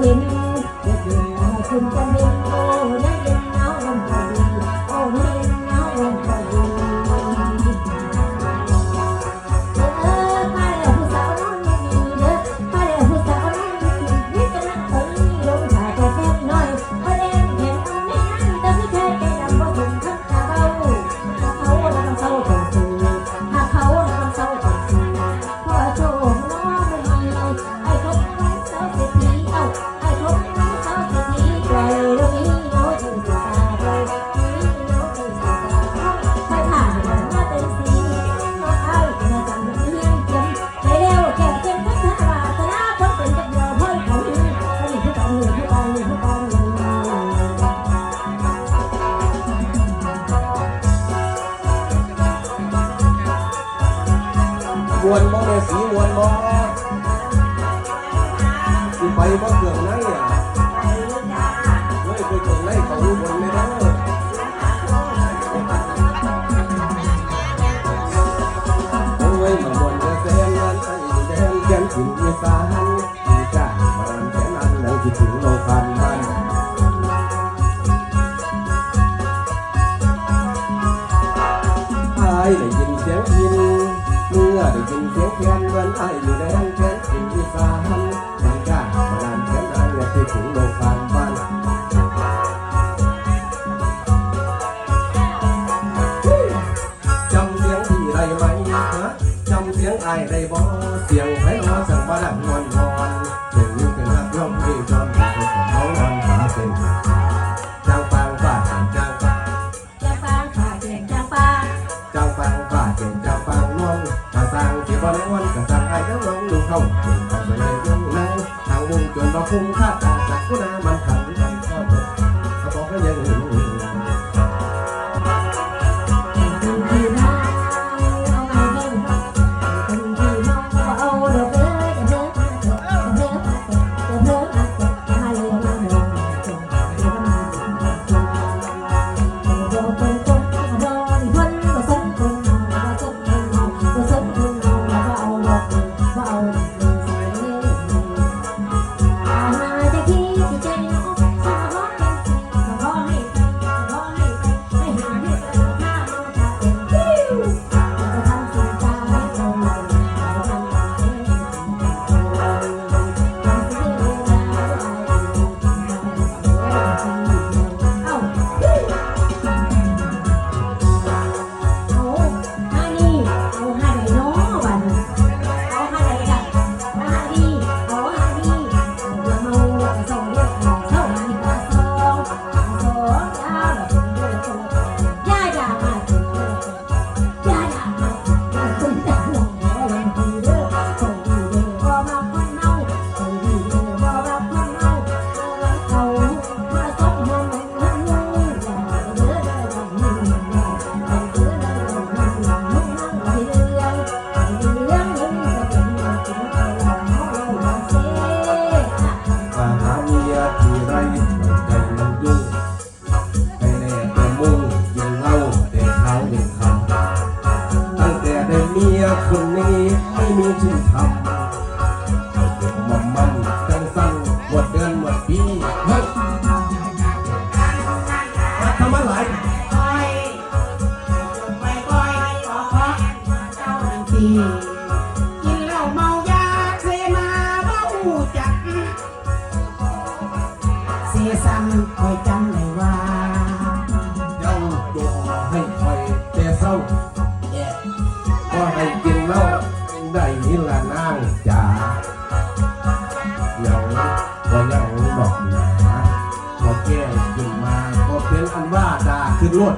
เห็นเด็กหญิงคุณจันท มวนบ่สิไปบ่เครื่องในอะเฮ้ยไปเครื่องในเขาอยู่บนแม่เด้อโอ้ยมันบนจะแสนนั้นไอ้แดนแก่นถิ่นอีสานอีจ้าบ้านแค่นั้นนั่งคิดถึงโลคันบ้านอายได้ยินเสียงพิน เมื่อได้ยินเสียงแคนเหมือนอายอยู่แดนแคนถิ่นอีสานบางก้ามาดานแคนนางและที่ถึงโลกานบ้านจำเสียงพี่ได้ไหมฮะจำเสียงอายได้บ่เสียงไพเราะสั่งมาดังมวนพร สั่งไอ้เจ้าน้องดูเข้าเก่งเข้าไปเลยยังนั่งทางวงจนบ่คุ้มค่าตาสักกุณามัน กินเหล้าเมายาเคยมาเบ้าจัก เสียซ้ำคอยจำได้ว่า เจ้าจงให้คอยแต่เศร้าก็ให้กินเหล้าได้นี่ละนางจ๋ายังก็ยังดอกหนาพอแก้วขึ้นมาก็เป็นอันว่าด่าขึ้นรวด